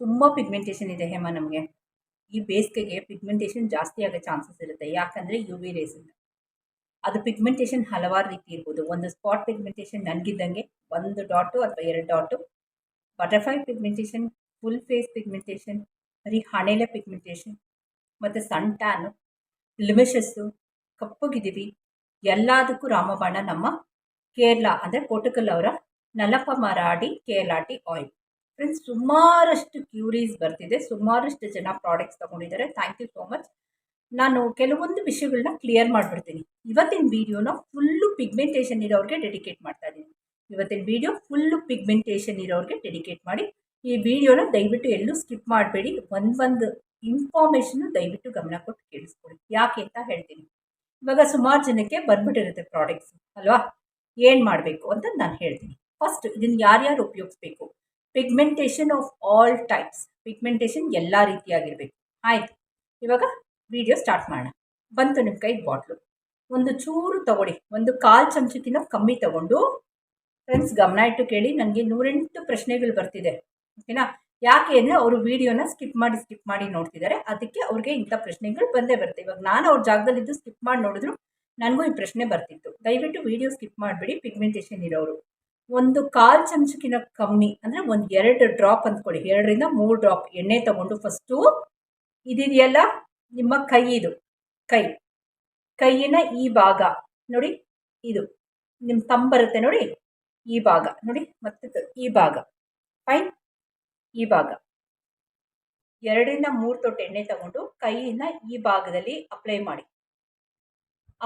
ತುಂಬ ಪಿಗ್ಮೆಂಟೇಷನ್ ಇದೆ ಹೇಮ ನಮಗೆ. ಈ ಬೇಸಿಗೆಗೆ ಪಿಗ್ಮೆಂಟೇಷನ್ ಜಾಸ್ತಿ ಆಗೋ ಚಾನ್ಸಸ್ ಇರುತ್ತೆ. ಯಾಕಂದರೆ ಯು ವಿ ರೇಸಿಂದ ಅದು ಪಿಗ್ಮೆಂಟೇಷನ್ ಹಲವಾರು ರೀತಿ ಇರ್ಬೋದು. ಒಂದು ಸ್ಪಾಟ್ ಪಿಗ್ಮೆಂಟೇಷನ್ ನನಗಿದ್ದಂಗೆ ಒಂದು ಡಾಟು ಅಥವಾ ಎರಡು dot butterfly pigmentation full face pigmentation ಬರೀ ಹಣೆಲೆ ಪಿಗ್ಮೆಂಟೇಷನ್ ಮತ್ತು ಸನ್ ಟ್ಯಾನು ಲಿಮಿಷಸ್ಸು ಕಪ್ಪಗಿದ್ದೀವಿ ಎಲ್ಲದಕ್ಕೂ ರಾಮಬಾಣ ನಮ್ಮ ಕೇರಳ, ಅಂದರೆ ಕೋಟಕಲ್ ಅವರ ನಲಪ ಮರಾಡಿ ಕೇರಳಾಟಿ ಆಯಿಲ್ ಫ್ರೆಂಡ್ಸ್ ಸುಮಾರಷ್ಟು ಕ್ಯೂರೀಸ್ ಬರ್ತಿದೆ. ಸುಮಾರಷ್ಟು ಜನ ಪ್ರಾಡಕ್ಟ್ಸ್ ತೊಗೊಂಡಿದ್ದಾರೆ. ಥ್ಯಾಂಕ್ ಯು ಸೋ ಮಚ್ ನಾನು ಕೆಲವೊಂದು ವಿಷಯಗಳನ್ನ ಕ್ಲಿಯರ್ ಮಾಡಿಬಿಡ್ತೀನಿ. ಇವತ್ತಿನ ವೀಡಿಯೋನ ಫುಲ್ಲು ಪಿಗ್ಮೆಂಟೇಷನ್ ಇರೋರಿಗೆ ಡೆಡಿಕೇಟ್ ಮಾಡ್ತಾ ಇದ್ದೀನಿ ಇವತ್ತಿನ ವೀಡಿಯೋ ಫುಲ್ಲು ಪಿಗ್ಮೆಂಟೇಷನ್ ಇರೋರಿಗೆ ಡೆಡಿಕೇಟ್ ಮಾಡಿ. ಈ ವಿಡಿಯೋನ ದಯವಿಟ್ಟು ಎಲ್ಲೂ ಸ್ಕಿಪ್ ಮಾಡಬೇಡಿ. ಒಂದೊಂದು ಇನ್ಫಾರ್ಮೇಷನ್ನು ದಯವಿಟ್ಟು ಗಮನ ಕೊಟ್ಟು ಕೇಳಿಸ್ಕೊಳ್ಳಿ. ಯಾಕೆ ಅಂತ ಹೇಳ್ತೀನಿ. ಇವಾಗ ಸುಮಾರು ಜನಕ್ಕೆ ಬಂದ್ಬಿಟ್ಟಿರುತ್ತೆ ಪ್ರಾಡಕ್ಟ್ಸ್ ಅಲ್ವಾ? ಏನು ಮಾಡಬೇಕು ಅಂತ ನಾನು ಹೇಳ್ತೀನಿ. ಫಸ್ಟ್ ಇದನ್ನು ಯಾರ್ಯಾರು ಉಪಯೋಗಿಸ್ಬೇಕು? Pigmentation of all types pigmentation ಎಲ್ಲ ರೀತಿಯಾಗಿರಬೇಕು. ಆಯಿತು. ಇವಾಗ ವಿಡಿಯೋ ಸ್ಟಾರ್ಟ್ ಮಾಡೋಣ. ಬಂತು ನಿಮ್ಮ ಕೈ ಬಾಟ್ಲು ಒಂದು ಚೂರು ತಗೊಳ್ಳಿ. ಒಂದು ಕಾಲು ಚಮಚಕ್ಕಿಂತ ಕಮ್ಮಿ ತಗೊಂಡು. ಫ್ರೆಂಡ್ಸ್ ಗಮನ ಇಟ್ಟು ಕೇಳಿ. ನನಗೆ ನೂರೆಂಟು ಪ್ರಶ್ನೆಗಳು ಬರ್ತಿದೆ. ಓಕೆನಾ ಯಾಕೆ ಅಂದರೆ ಅವರು ವಿಡಿಯೋನ ಸ್ಕಿಪ್ ಮಾಡಿ ಸ್ಕಿಪ್ ಮಾಡಿ ನೋಡ್ತಿದ್ದಾರೆ. ಅದಕ್ಕೆ ಅವ್ರಿಗೆ ಇಂಥ ಪ್ರಶ್ನೆಗಳು ಬಂದೇ ಬರುತ್ತೆ. ಇವಾಗ ನಾನು ಅವ್ರ ಜಾಗದಲ್ಲಿದ್ದು ಸ್ಕಿಪ್ ಮಾಡಿ ನೋಡಿದ್ರು, ನನಗೂ ಈ ಪ್ರಶ್ನೆ ಬರ್ತಿತ್ತು. ದಯವಿಟ್ಟು ವಿಡಿಯೋ ಸ್ಕಿಪ್ ಮಾಡಿಬಿಡಿ. ಪಿಗ್ಮೆಂಟೇಷನ್ ಇರೋರು. ಒಂದು ಕಾಲು ಚಮಚಕ್ಕಿಂತ ಕಮ್ಮಿ, ಅಂದರೆ ಒಂದು ಎರಡು ಡ್ರಾಪ್ ಅಂದ್ಕೊಳ್ಳಿ. ಎರಡರಿಂದ ಮೂರು ಡ್ರಾಪ್ ಎಣ್ಣೆ ತಗೊಂಡು ಫಸ್ಟು ಇದಿದೆಯಲ್ಲ, ನಿಮ್ಮ ಕೈ ಇದು, ಕೈ. ಕೈಯಿನ ಈ ಭಾಗ, ನೋಡಿ, ಇದು. ನಿಮ್ಮ ತಂಬ ಬರುತ್ತೆ ನೋಡಿ, ಈ ಭಾಗ, ನೋಡಿ, ಮತ್ತೆ ಈ ಭಾಗ. ಫೈನ್ ಈ ಭಾಗ. ಎರಡರಿಂದ ಮೂರು ತೊಟ್ಟು ಎಣ್ಣೆ ತಗೊಂಡು ಕೈಯಿಂದ ಈ ಭಾಗದಲ್ಲಿ ಅಪ್ಲೈ ಮಾಡಿ.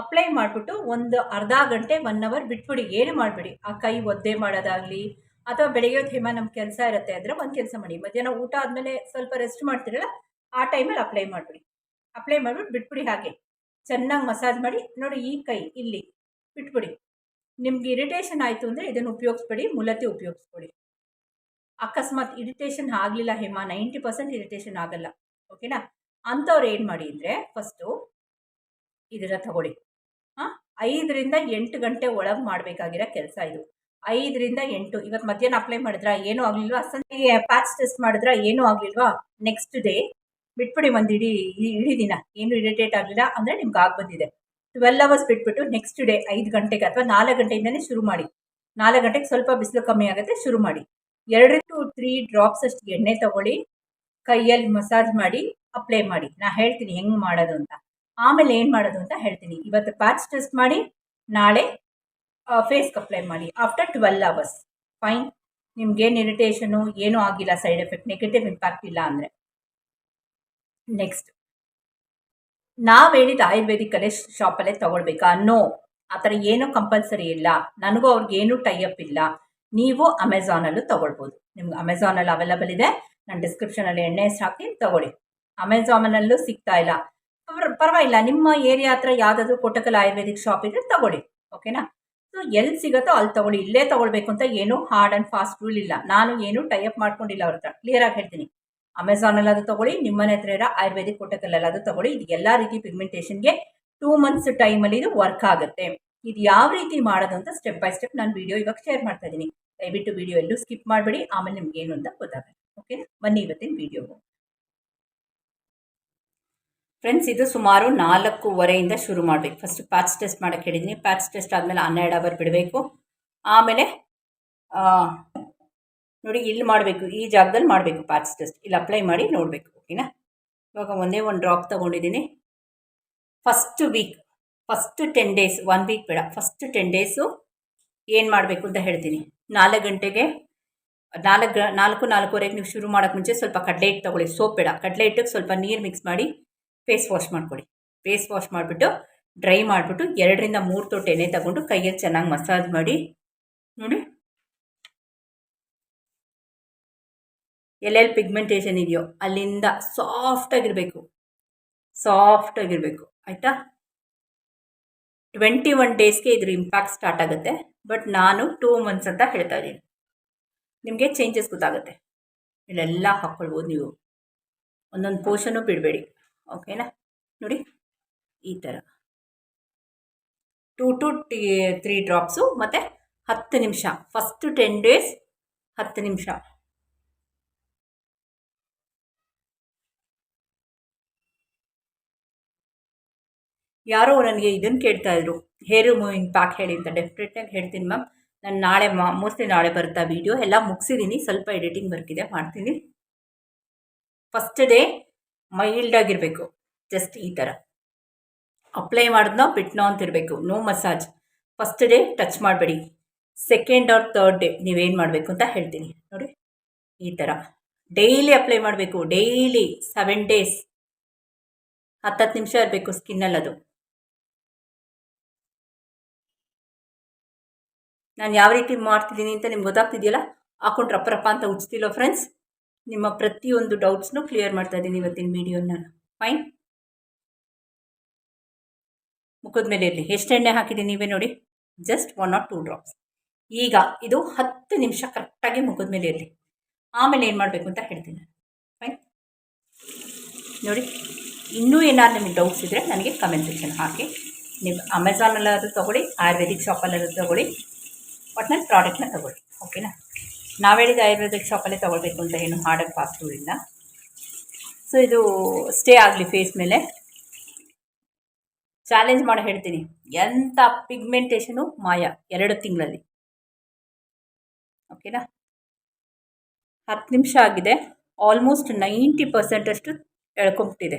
ಅಪ್ಲೈ ಮಾಡಿಬಿಟ್ಟು ಒಂದು ಅರ್ಧ ಗಂಟೆ ಒನ್ ಅವರ್ ಬಿಟ್ಬಿಡಿ, ಏನು ಮಾಡಬೇಡಿ. ಆ ಕೈ ಒದ್ದೆ ಮಾಡೋದಾಗಲಿ ಅಥವಾ ಬೆಳಗ್ಗೆ ಹೊತ್ತು ಹೇಮ ನಮ್ಮ ಕೆಲಸ ಇರುತ್ತೆ ಅಂದರೆ ಒಂದು ಕೆಲಸ ಮಾಡಿ. ಮಧ್ಯಾಹ್ನ ಊಟ ಆದಮೇಲೆ ಸ್ವಲ್ಪ ರೆಸ್ಟ್ ಮಾಡ್ತೀರಲ್ಲ, ಆ ಟೈಮಲ್ಲಿ ಅಪ್ಲೈ ಮಾಡಿಬಿಡಿ. ಅಪ್ಲೈ ಮಾಡಿಬಿಟ್ಟು ಬಿಟ್ಬಿಡಿ ಹಾಗೆ. ಚೆನ್ನಾಗಿ ಮಸಾಜ್ ಮಾಡಿ, ನೋಡಿ ಈ ಕೈ ಇಲ್ಲಿ ಬಿಟ್ಬಿಡಿ. ನಿಮ್ಗೆ ಇರಿಟೇಷನ್ ಆಯಿತು ಅಂದರೆ ಇದನ್ನು ಉಪಯೋಗಿಸ್ಬೇಡಿ, ಮುಲತಿ ಉಪಯೋಗಿಸ್ಕೊಡಿ ಅಕಸ್ಮಾತ್ ಇರಿಟೇಷನ್ ಆಗಲಿಲ್ಲ ಹೇಮ ನೈಂಟಿ ಪರ್ಸೆಂಟ್ ಇರಿಟೇಷನ್ ಆಗಲ್ಲ. ಓಕೆನಾ ಅಂಥವ್ರು ಏನು ಮಾಡಿ ಅಂದರೆ ಫಸ್ಟು ಇದನ್ನು ತಗೊಳ್ಳಿ. ಹಾಂ? ಐದರಿಂದ ಎಂಟು ಗಂಟೆ ಒಳಗೆ ಮಾಡಬೇಕಾಗಿರೋ ಕೆಲಸ ಇದು. ಐದರಿಂದ ಎಂಟು. ಇವತ್ತು ಮಧ್ಯಾಹ್ನ ಅಪ್ಲೈ ಮಾಡಿದ್ರಾ? ಏನೂ ಆಗಲಿಲ್ವಾ? ಸಂಜೆಗೆ ಪ್ಯಾಚ್ ಟೆಸ್ಟ್ ಮಾಡಿದ್ರಾ? ಏನೂ ಆಗಲಿಲ್ವಾ? ನೆಕ್ಸ್ಟ್ ಡೇ ಬಿಟ್ಬಿಡಿ ಒಂದು ಇಡೀ ಇಡೀ ದಿನ. ಏನು ಇರಿಟೇಟ್ ಆಗಲಿಲ್ಲ ಅಂದರೆ ನಿಮ್ಗೆ ಆಗಿ ಬಂದಿದೆ. ಟ್ವೆಲ್ ಅವರ್ಸ್ ಬಿಟ್ಬಿಟ್ಟು ನೆಕ್ಸ್ಟ್ ಡೇ ಐದು ಗಂಟೆಗೆ ಅಥವಾ ನಾಲ್ಕು ಗಂಟೆಯಿಂದನೇ ಶುರು ಮಾಡಿ. ನಾಲ್ಕು ಗಂಟೆಗೆ ಸ್ವಲ್ಪ ಬಿಸಿಲು ಕಮ್ಮಿ ಆಗುತ್ತೆ ಶುರು ಮಾಡಿ. ಎರಡು ಟು ತ್ರೀ ಡ್ರಾಪ್ಸ್ ಅಷ್ಟು ಎಣ್ಣೆ ತಗೊಳ್ಳಿ. ಕೈಯಲ್ಲಿ ಮಸಾಜ್ ಮಾಡಿ ಅಪ್ಲೈ ಮಾಡಿ. ನಾ ಹೇಳ್ತೀನಿ ಹೆಂಗೆ ಮಾಡೋದು ಅಂತ. ಆಮೇಲೆ ಏನು ಮಾಡೋದು ಅಂತ ಹೇಳ್ತೀನಿ. ಇವತ್ತು ಪ್ಯಾಚ್ ಟೆಸ್ಟ್ ಮಾಡಿ, ನಾಳೆ ಫೇಸ್ಗೆ ಅಪ್ಲೈ ಮಾಡಿ. ಆಫ್ಟರ್ ಟ್ವೆಲ್ ಅವರ್ಸ್ ಫೈನ್ ನಿಮ್ಗೇನು ಇರಿಟೇಷನು ಏನೂ ಆಗಿಲ್ಲ ಸೈಡ್ ಎಫೆಕ್ಟ್ ನೆಗೆಟಿವ್ ಇಂಪ್ಯಾಕ್ಟ್ ಇಲ್ಲ ಅಂದರೆ. ನೆಕ್ಸ್ಟ್ ನಾವು ಹೇಳಿದ ಆಯುರ್ವೇದಿಕಲ್ಲೇ ಶಾಪಲ್ಲೇ ತೊಗೊಳ್ಬೇಕಾ? ನೋ ಆ ಥರ ಏನೂ ಕಂಪಲ್ಸರಿ ಇಲ್ಲ. ನನಗೂ ಅವ್ರಿಗೇನು ಟೈಅಪ್ ಇಲ್ಲ. ನೀವು ಅಮೆಝಾನಲ್ಲೂ ತೊಗೊಳ್ಬೋದು. ನಿಮ್ಗೆ ಅಮೆಝಾನಲ್ಲಿ ಅವೈಲಬಲ್ ಇದೆ. ನಾನು ಡಿಸ್ಕ್ರಿಪ್ಷನಲ್ಲಿ ಎಣ್ಣೆ ಹಾಕಿ ತೊಗೊಳ್ಳಿ. ಅಮೆಝಾನಲ್ಲೂ ಸಿಗ್ತಾ ಇಲ್ಲ. ಪರವಾಗಿಲ್ಲ. ನಿಮ್ಮ ಏರಿಯಾ ಹತ್ರ ಯಾವುದಾದ್ರೂ ಕೊಟ್ಟಕಲ್ ಆಯುರ್ವೇದಿಕ್ ಶಾಪ್ ಇದ್ರೆ ತಗೊಳ್ಳಿ. ಓಕೆನಾ ಸೊ ಎಲ್ಲಿ ಸಿಗುತ್ತೋ ಅಲ್ಲಿ ತಗೊಳ್ಳಿ. ಇಲ್ಲೇ ತಗೊಳ್ಬೇಕು ಅಂತ ಏನು ಹಾರ್ಡ್ ಆ್ಯಂಡ್ ಫಾಸ್ಟ್ ರೂಲ್ ಇಲ್ಲ. ನಾನು ಏನು ಟೈಅಪ್ ಮಾಡ್ಕೊಂಡಿಲ್ಲ ಅವ್ರ ಹತ್ರ. ಕ್ಲಿಯರಾಗಿ ಹೇಳ್ತೀನಿ. ಅಮೆಝಾನಲ್ಲಾದರೂ ತಗೊಳ್ಳಿ ನಿಮ್ಮನೆ ಹತ್ರ ಇರೋ ಆಯುರ್ವೇದಿಕ್ ಅದು ತಗೊಳ್ಳಿ. ಇದು ಎಲ್ಲ ರೀತಿ ಪಿಗ್ಮೆಂಟೇಷನ್ಗೆ ಟೂ ಮಂತ್ಸ್ ಟೈಮಲ್ಲಿ ಇದು ವರ್ಕ್ ಆಗುತ್ತೆ. ಇದು ಯಾವ ರೀತಿ ಮಾಡೋದು ಅಂತ ಸ್ಟೆಪ್ ಬೈ ಸ್ಟೆಪ್ ನಾನು ವಿಡಿಯೋ ಇವಾಗ ಶೇರ್ ಮಾಡ್ತಾ ಇದ್ದೀನಿ ದಯವಿಟ್ಟು ವಿಡಿಯೋ ಎಲ್ಲೂ ಸ್ಕಿಪ್ ಮಾಡಬೇಡಿ. ಆಮೇಲೆ ನಿಮ್ಗೆ ಏನು ಅಂತ ಗೊತ್ತಾಗುತ್ತೆ ಓಕೆ ಬನ್ನಿ ಇವತ್ತಿನ ವಿಡಿಯೋಗೆ ಫ್ರೆಂಡ್ಸ್ ಇದು ಸುಮಾರು ನಾಲ್ಕೂವರೆಯಿಂದ ಶುರು ಮಾಡಬೇಕು. ಫಸ್ಟ್ ಪ್ಯಾಚ್ ಟೆಸ್ಟ್ ಮಾಡೋಕ್ಕೆ ಹೇಳಿದ್ದೀನಿ ಪ್ಯಾಚ್ ಟೆಸ್ಟ್ ಆದಮೇಲೆ ಹನ್ನೆರಡು ಅವರ್ ಬಿಡಬೇಕು. ಆಮೇಲೆ ನೋಡಿ, ಇಲ್ಲಿ ಮಾಡಬೇಕು. ಈ ಜಾಗದಲ್ಲಿ ಮಾಡಬೇಕು ಪ್ಯಾಚ್ ಟೆಸ್ಟ್ ಇಲ್ಲಿ ಅಪ್ಲೈ ಮಾಡಿ ನೋಡಬೇಕು ಓಕೆನಾ ಇವಾಗ ಒಂದೇ ಒಂದು ಡ್ರಾಪ್ ತೊಗೊಂಡಿದ್ದೀನಿ. First week first ten days one week ಬೇಡ. ಫಸ್ಟ್ ಟೆನ್ ಡೇಸು ಏನು ಮಾಡಬೇಕು ಅಂತ ಹೇಳ್ತೀನಿ. ನಾಲ್ಕು ಗಂಟೆಗೆ, ನಾಲ್ಕು ನಾಲ್ಕು, ನಾಲ್ಕೂವರೆಗೆ ನೀವು ಶುರು ಮಾಡೋಕ್ಕೆ ಮುಂಚೆ ಸ್ವಲ್ಪ ಕಡಲೆ ಹಿಟ್ಟು ತೊಗೊಳ್ಳಿ. ಸೋಪ್ ಬೇಡ. ಕಡಲೆ ಹಿಟ್ಟಿಗೆ ಸ್ವಲ್ಪ ನೀರು ಮಿಕ್ಸ್ ಮಾಡಿ ಫೇಸ್ ವಾಶ್ ಮಾಡಿಕೊಡಿ. ಫೇಸ್ ವಾಶ್ ಮಾಡಿಬಿಟ್ಟು ಡ್ರೈ ಮಾಡಿಬಿಟ್ಟು ಎರಡರಿಂದ ಮೂರು ತೊಟ್ಟು ಎಣ್ಣೆ ತಗೊಂಡು ಕೈಯಲ್ಲಿ ಚೆನ್ನಾಗಿ ಮಸಾಜ್ ಮಾಡಿ. ನೋಡಿ. ಎಲ್ಲೆಲ್ಲಿ ಪಿಗ್ಮೆಂಟೇಷನ್ ಇದೆಯೋ, ಅಲ್ಲಿಂದ ಸಾಫ್ಟಾಗಿರಬೇಕು ಸಾಫ್ಟಾಗಿರಬೇಕು ಆಯಿತಾ? ಟ್ವೆಂಟಿ ಒನ್ ಡೇಸ್ಗೆ ಇದ್ರ ಇಂಪ್ಯಾಕ್ಟ್ ಸ್ಟಾರ್ಟ್ ಆಗುತ್ತೆ. ಬಟ್ ನಾನು ಟೂ ಮಂತ್ಸ್ ಅಂತ ಹೇಳ್ತಾ ಇದ್ದೀನಿ. ನಿಮಗೆ ಚೇಂಜಸ್ ಗೊತ್ತಾಗುತ್ತೆ. ಇಲ್ಲೆಲ್ಲ ಹಾಕ್ಕೊಳ್ಬೋದು ನೀವು. ಒಂದೊಂದು ಪೋರ್ಷನು ಬಿಡಬೇಡಿ. ಓಕೆನಾ ನೋಡಿ, ಈ ಥರ two two to three drops ಮತ್ತು ಹತ್ತು ನಿಮಿಷ. ಫಸ್ಟ್ ಟೆನ್ ಡೇಸ್ ಹತ್ತು ನಿಮಿಷ. ಯಾರೋ ನನಗೆ ಇದನ್ನು ಕೇಳ್ತಾಯಿದ್ರು ಹೇರ್ ರಿಮೂವಿಂಗ್ ಪ್ಯಾಕ್ ಹೇಳಿ ಅಂತ ಡೆಫಿನೆಟ್ನಾಗಿ ಹೇಳ್ತೀನಿ ಮ್ಯಾಮ್ ನಾನು ನಾಳೆ ಮಾ ಮೋಸ್ಟ್ಲಿ ನಾಳೆ ಬರ್ತಾ ವೀಡಿಯೋ ಎಲ್ಲ ಮುಗಿಸಿದ್ದೀನಿ ಸ್ವಲ್ಪ ಎಡಿಟಿಂಗ್ ವರ್ಕ್ ಇದೆ, ಮಾಡ್ತೀನಿ. ಫಸ್ಟ್ ಡೇ ಮೈಲ್ಡಾಗಿರಬೇಕು ಜಸ್ಟ್ ಈ ಥರ ಅಪ್ಲೈ ಮಾಡಿದ್ನೋ ಬಿಟ್ನೋ ಅಂತಿರಬೇಕು no massage first day touch ಮಾಡಬೇಡಿ. ಸೆಕೆಂಡ್ ಆರ್ ತರ್ಡ್ ಡೇ ನೀವೇನು ಮಾಡಬೇಕು ಅಂತ ಹೇಳ್ತೀನಿ. ನೋಡಿ, ಈ ಥರ ಡೈಲಿ ಅಪ್ಲೈ ಮಾಡಬೇಕು. ಡೈಲಿ ಸೆವೆನ್ ಡೇಸ್ ಹತ್ತತ್ತು ನಿಮಿಷ ಇರಬೇಕು ಸ್ಕಿನ್ನಲ್ಲಿ ಅದು. ನಾನು ಯಾವ ರೀತಿ ಮಾಡ್ತಿದ್ದೀನಿ ಅಂತ ನಿಮ್ಗೆ ಗೊತ್ತಾಗ್ತಿದೆಯಲ್ಲ? ಹಾಕೊಂಡು ರಪ್ಪ ರಪ್ಪ ಅಂತ ಉಜ್ತಿಲ್ಲೋ ಫ್ರೆಂಡ್ಸ್ ನಿಮ್ಮ ಪ್ರತಿಯೊಂದು ಡೌಟ್ಸ್ನು ಕ್ಲಿಯರ್ ಮಾಡ್ತಾ ಇದ್ದೀನಿ ಇವತ್ತಿನ ವೀಡಿಯೋನ ನಾನು. ಫೈನ್ ಮುಖದ ಮೇಲೆ ಇರಲಿ. ಎಷ್ಟು ಎಣ್ಣೆ ಹಾಕಿದ್ದೀನಿ ನೀವೇ ನೋಡಿ. Just one or two drops ಈಗ ಇದು ಹತ್ತು ನಿಮಿಷ ಕರೆಕ್ಟಾಗಿ ಮುಖದ ಮೇಲೆ ಇರಲಿ. ಆಮೇಲೆ ಏನು ಮಾಡಬೇಕು ಅಂತ ಹೇಳ್ತೀನಿ ಫೈನ್ ನೋಡಿ, ಇನ್ನೂ ಏನಾದ್ರು ನಿಮಗೆ ಡೌಟ್ಸ್ ಇದ್ದರೆ ನನಗೆ ಕಮೆಂಟ್ ಸೆಕ್ಷನ್ ಹಾಕಿ. ನೀವು ಅಮೆಝಾನಲ್ಲಾದರೂ ತೊಗೊಳ್ಳಿ ಆಯುರ್ವೇದಿಕ್ ಶಾಪಲ್ಲಾದರೂ ತೊಗೊಳ್ಳಿ. ಒಟ್ಟಿನಲ್ಲಿ ಪ್ರಾಡಕ್ಟ್ನ ತೊಗೊಳ್ಳಿ. ಓಕೆನಾ ನಾವು ಹೇಳಿದ ಆಯುರ್ವೇದಿಕ್ ಶಾಪಲ್ಲೇ ತೊಗೊಳ್ಬೇಕು ಅಂತ ಏನು ಹಾರ್ಡರ್ ಫಾಸ್ಟ್ ಇಲ್ಲ. ಸೊ ಇದು ಸ್ಟೇ ಆಗಲಿ ಫೇಸ್ ಮೇಲೆ. ಚಾಲೆಂಜ್ ಮಾಡಿ ಹೇಳ್ತೀನಿ. ಎಂಥ ಪಿಗ್ಮೆಂಟೇಷನು ಮಾಯ ಎರಡು ತಿಂಗಳಲ್ಲಿ. ಓಕೆನಾ ಹತ್ತು ನಿಮಿಷ ಆಗಿದೆ. ಆಲ್ಮೋಸ್ಟ್ ನೈಂಟಿ ಪರ್ಸೆಂಟಷ್ಟು ಎಳ್ಕೊಂಬಿಟ್ಟಿದೆ.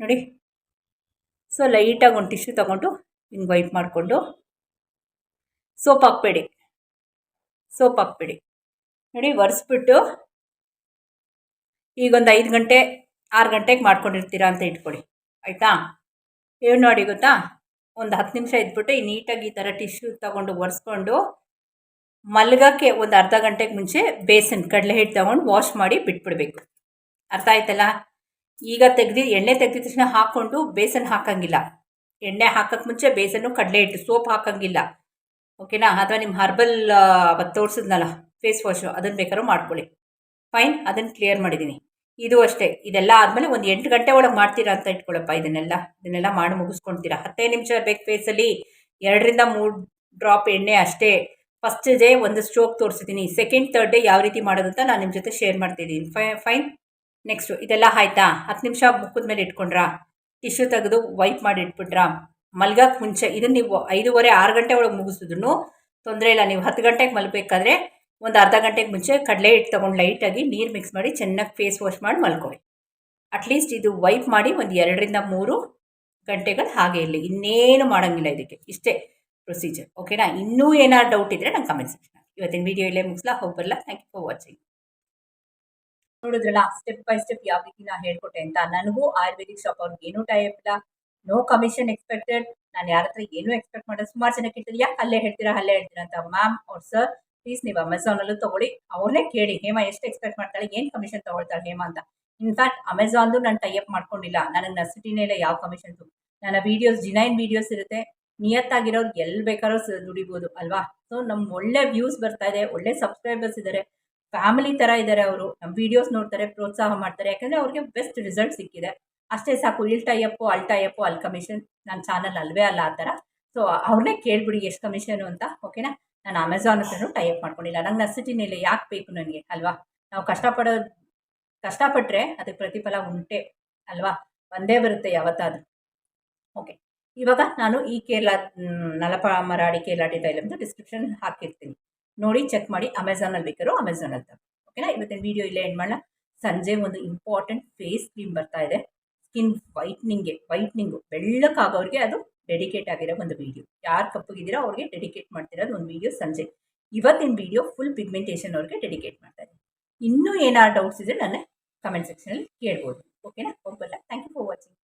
ನೋಡಿ. ಸೊ ಲೈಟಾಗಿ ಒಂದು ಟಿಶ್ಯೂ ತಗೊಂಡು ಹಿಂಗೆ ವೈಪ್ ಮಾಡಿಕೊಂಡು. ಸೋಪ್ ಹಾಕ್ಬೇಡಿ. ಸೋಪ್ ಹಾಕ್ಬಿಡಿ. ನೋಡಿ, ಒರೆಸ್ಬಿಟ್ಟು ಈಗೊಂದು ಐದು ಗಂಟೆ, ಆರು ಗಂಟೆಗೆ ಮಾಡ್ಕೊಂಡಿರ್ತೀರಾ ಅಂತ ಇಟ್ಕೊಳ್ಳಿ ಆಯಿತಾ? ಏನು ನೋಡಿ, ಗೊತ್ತಾ? ಒಂದು ಹತ್ತು ನಿಮಿಷ ಇದ್ಬಿಟ್ಟು ಈ ನೀಟಾಗಿ ಈ ಥರ ಟಿಶ್ಯೂ ತೊಗೊಂಡು ಒರೆಸ್ಕೊಂಡು ಮಲ್ಗೋಕ್ಕೆ ಒಂದು ಅರ್ಧ ಗಂಟೆಗೆ ಮುಂಚೆ ಬೇಸನ್ ಕಡಲೆ ಹಿಟ್ಟು ತೊಗೊಂಡು ವಾಶ್ ಮಾಡಿ ಬಿಟ್ಬಿಡ್ಬೇಕು. ಅರ್ಥ ಆಯ್ತಲ್ಲ? ಈಗ ತೆಗ್ದು, ಎಣ್ಣೆ ತೆಗ್ದಿದ ತಕ್ಷಣ ಹಾಕ್ಕೊಂಡು ಬೇಸನ್ ಹಾಕಂಗಿಲ್ಲ. ಎಣ್ಣೆ ಹಾಕೋಕ್ಕೆ ಮುಂಚೆ ಬೇಸನ್ನು ಕಡಲೆ ಹಿಟ್ಟು ಸೋಪ್ ಹಾಕಂಗಿಲ್ಲ. ಓಕೆನಾ? ಅಥವಾ ನಿಮ್ಮ ಹರ್ಬಲ್ ಅವತ್ತು ತೋರಿಸಿದ್ನಲ್ಲ, ಫೇಸ್ ವಾಶು ಅದನ್ನು ಬೇಕಾದ್ರೂ ಮಾಡ್ಕೊಳ್ಳಿ. ಫೈನ್ ಅದನ್ನು ಕ್ಲಿಯರ್ ಮಾಡಿದ್ದೀನಿ ಇದು ಅಷ್ಟೇ. ಇದೆಲ್ಲ ಆದಮೇಲೆ ಒಂದು ಎಂಟು ಗಂಟೆ ಒಳಗೆ ಮಾಡ್ತೀರಾ ಅಂತ ಇಟ್ಕೊಳ್ಳಪ್ಪ ಇದನ್ನೆಲ್ಲ. ಇದನ್ನೆಲ್ಲ ಮಾಡಿ ಮುಗಿಸ್ಕೊಳ್ತೀರಾ ಹತ್ತೈದು ನಿಮಿಷ ಬೇಕು ಫೇಸಲ್ಲಿ ಎರಡರಿಂದ ಮೂರು ಡ್ರಾಪ್ ಎಣ್ಣೆ ಅಷ್ಟೇ. ಫಸ್ಟ್ ಡೇ ಒಂದು ಸ್ಟ್ರೋಕ್ ತೋರಿಸಿದ್ದೀನಿ ಸೆಕೆಂಡ್ ತರ್ಡ್ ಡೇ ಯಾವ ರೀತಿ ಮಾಡೋದು ಅಂತ ನಾನು ನಿಮ್ಮ ಜೊತೆ ಶೇರ್ ಮಾಡ್ತಿದ್ದೀನಿ ಫೈನ್, ನೆಕ್ಸ್ಟು. ಇದೆಲ್ಲ ಆಯಿತಾ? ಹತ್ತು ನಿಮಿಷ ಮುಖದ ಮೇಲೆ ಇಟ್ಕೊಂಡ್ರಾ? ಟಿಶ್ಯೂ ತೆಗೆದು ವೈಪ್ ಮಾಡಿ ಇಟ್ಬಿಟ್ರಾ? ಮಲ್ಗಕ್ಕೆ ಮುಂಚೆ ಇದನ್ನು ನೀವು ಐದೂವರೆ, ಆರು ಗಂಟೆ ಒಳಗೆ ಮುಗಿಸಿದ್ರು ತೊಂದರೆ ಇಲ್ಲ. ನೀವು ಹತ್ತು ಗಂಟೆಗೆ ಮಲ್ಬೇಕಾದ್ರೆ ಒಂದು ಅರ್ಧ ಗಂಟೆಗೆ ಮುಂಚೆ ಕಡಲೆ ಹಿಟ್ಟು ತೊಗೊಂಡು ಲೈಟಾಗಿ ನೀರು ಮಿಕ್ಸ್ ಮಾಡಿ ಚೆನ್ನಾಗಿ ಫೇಸ್ ವಾಶ್ ಮಾಡಿ ಮಲ್ಕೊಳ್ಳಿ ಅಟ್ಲೀಸ್ಟ್ ಇದು ವೈಪ್ ಮಾಡಿ ಒಂದು ಎರಡರಿಂದ ಮೂರು ಗಂಟೆಗಳು ಹಾಗೆ ಇರಲಿ. ಇನ್ನೇನು ಮಾಡೋಂಗಿಲ್ಲ ಇದಕ್ಕೆ. ಇಷ್ಟೇ ಪ್ರೊಸೀಜರ್ ಓಕೆನಾ ಇನ್ನೂ ಏನಾದ್ರು ಡೌಟ್ ಇದ್ದರೆ ನಂಗೆ ಕಮೆಂಟ್ ಸೆಕ್ಷನ್ ಇವತ್ತಿನ ವೀಡಿಯೋ ಇಲ್ಲೇ ಮುಗಿಸ್ಲಾ? ಹೋಗಲ್ಲ ಥ್ಯಾಂಕ್ ಯು ಫಾರ್ ವಾಚಿಂಗ್ ನೋಡಿದ್ರಲ್ಲ ಸ್ಟೆಪ್ ಬೈ ಸ್ಟೆಪ್ ಯಾವ ರೀತಿ ನಾನು ಹೇಳ್ಕೊಟ್ಟೆ ಅಂತ. ನನಗೂ ಆಯುರ್ವೇದಿಕ್ ಶಾಪ್ ಅವ್ರಿಗೆ ಏನೂ ಟೈಪ್ ಇಲ್ಲ. ನೋ ಕಮಿಷನ್ ಎಕ್ಸ್ಪೆಕ್ಟೆಡ್ ನಾನು ಯಾರ ಹತ್ರ ಏನೂ ಎಕ್ಸ್ಪೆಕ್ಟ್ ಮಾಡೋದು ಸುಮಾರು ಜನ ಕೇಳ್ತಾರೆ ಯಾಕೆ ಅಲ್ಲೇ ಹೇಳ್ತೀರಾ ಅಲ್ಲೇ ಹೇಳ್ತೀರಾ ಅಂತ? ಮ್ಯಾಮ್, ಅವ್ರು ಸರ್ ಪ್ಲೀಸ್ ನೀವು ಅಮೆಝಾನಲ್ಲೂ ತೊಗೊಳ್ಳಿ. ಅವ್ರನ್ನೇ ಕೇಳಿ, ಹೇಮಾ ಎಷ್ಟು ಎಕ್ಸ್ಪೆಕ್ಟ್ ಮಾಡ್ತಾಳೆ, ಏನು ಕಮಿಷನ್ ತೊಗೊಳ್ತಾಳೆ ಹೇಮಾ ಅಂತ. ಇನ್ಫ್ಯಾಕ್ಟ್ ಅಮೆಝಾನ್ದು ನಾನು ಟೈಅಪ್ ಮಾಡ್ಕೊಂಡಿಲ್ಲ. ನನಗೆ ನಸಿಟಿನೇ ಇಲ್ಲ ಯಾವ ಕಮಿಷನ್ಸು ನನ್ನ ವೀಡಿಯೋಸ್ ಜಿನೈನ್ ವೀಡಿಯೋಸ್ ಇರುತ್ತೆ. ನಿಯತ್ತಾಗಿರೋರು ಎಲ್ಲಿ ಬೇಕಾದ್ರೂ ದುಡಿಬೋದು, ಅಲ್ವಾ? ಸೊ ನಮ್ಮ ಒಳ್ಳೆ ವ್ಯೂಸ್ ಬರ್ತಾ ಇದೆ, ಒಳ್ಳೆ ಸಬ್ಸ್ಕ್ರೈಬರ್ಸ್ ಇದ್ದಾರೆ ಫ್ಯಾಮಿಲಿ ಥರ ಇದ್ದಾರೆ ಅವರು. ನಮ್ಮ ವೀಡಿಯೋಸ್ ನೋಡ್ತಾರೆ, ಪ್ರೋತ್ಸಾಹ ಮಾಡ್ತಾರೆ. ಯಾಕಂದರೆ ಅವ್ರಿಗೆ ಬೆಸ್ಟ್ ರಿಸಲ್ಟ್ ಸಿಕ್ಕಿದೆ. ಅಷ್ಟೇ ಸಾಕು ಇಲ್ ಟೈಅಪ್ಪು ಅಲ್ ಟೈಅಪ್ಪು ಅಲ್ ಕಮಿಷನ್ ನನ್ನ ಚಾನಲ್ ಅಲ್ವೇ ಅಲ್ಲ ಆ ಥರ. ಸೊ ಅವ್ರನ್ನೇ ಕೇಳ್ಬಿಡಿ ಎಷ್ಟು ಕಮಿಷನು ಅಂತ ಓಕೆನಾ ನಾನು ಅಮೆಝಾನ್ ಹತ್ರನೂ ಟೈಪ್ ಮಾಡ್ಕೊಂಡಿಲ್ಲ. ನಂಗೆ ಸಿಟಿನಲ್ಲಿ ಯಾಕೆ ಬೇಕು ನನಗೆ, ಅಲ್ವಾ? ನಾವು ಕಷ್ಟಪಡೋ ಕಷ್ಟಪಟ್ಟರೆ ಅದಕ್ಕೆ ಪ್ರತಿಫಲ ಉಂಟೆ, ಅಲ್ವಾ? ಒಂದೇ ಬರುತ್ತೆ ಯಾವತ್ತಾದರೂ. ಓಕೆ ಇವಾಗ ನಾನು ಈ ಕೇರಳ ನಲಪ ಮರಾಡಿ ಕೇರಳಾಟಿ ಅಂತ ಡಿಸ್ಕ್ರಿಪ್ಷನ್ ಹಾಕಿರ್ತೀನಿ. ನೋಡಿ ಚೆಕ್ ಮಾಡಿ ಅಮೆಝಾನಲ್ಲಿ ಬೇಕಾದ್ರೂ ಅಮೆಝಾನಲ್ಲಿ ತಗೋ. ಓಕೆನಾ ಇವತ್ತಿನ ವೀಡಿಯೋ ಇಲ್ಲೇ ಎಂಡ್ ಮಾಡೋಣ ಸಂಜೆ ಒಂದು ಇಂಪಾರ್ಟೆಂಟ್ ಫೇಸ್ ಕ್ರೀಮ್ ಬರ್ತಾ ಇದೆ. ಸ್ಕಿನ್ ವೈಟ್ನಿಂಗ್ಗೆ ವೈಟ್ನಿಂಗು ಬೆಳ್ಳಕ್ಕಾಗೋರಿಗೆ ಅದು ಡೆಡಿಕೇಟ್ ಆಗಿರೋ ಒಂದು ವೀಡಿಯೋ ಯಾರು ಕಪ್ಪಗಿದ್ದೀರೋ ಅವ್ರಿಗೆ ಡೆಡಿಕೇಟ್ ಮಾಡ್ತಿರೋದು ಒಂದು ವೀಡಿಯೋ ಸಂಜೆ. ಇವತ್ತಿನ ವೀಡಿಯೋ ಫುಲ್ ಪಿಗ್ಮೆಂಟೇಷನ್ ಅವ್ರಿಗೆ ಡೆಡಿಕೇಟ್ ಮಾಡ್ತಾರೆ ಇನ್ನೂ ಏನಾರು ಡೌಟ್ಸ್ ಇದ್ದರೆ ನನ್ನ ಕಮೆಂಟ್ ಸೆಕ್ಷನಲ್ಲಿ ಕೇಳ್ಬೋದು. ಓಕೆನಾ ಹೋಗಲ್ಲ ಥ್ಯಾಂಕ್ ಯು ಫಾರ್ ವಾಚಿಂಗ್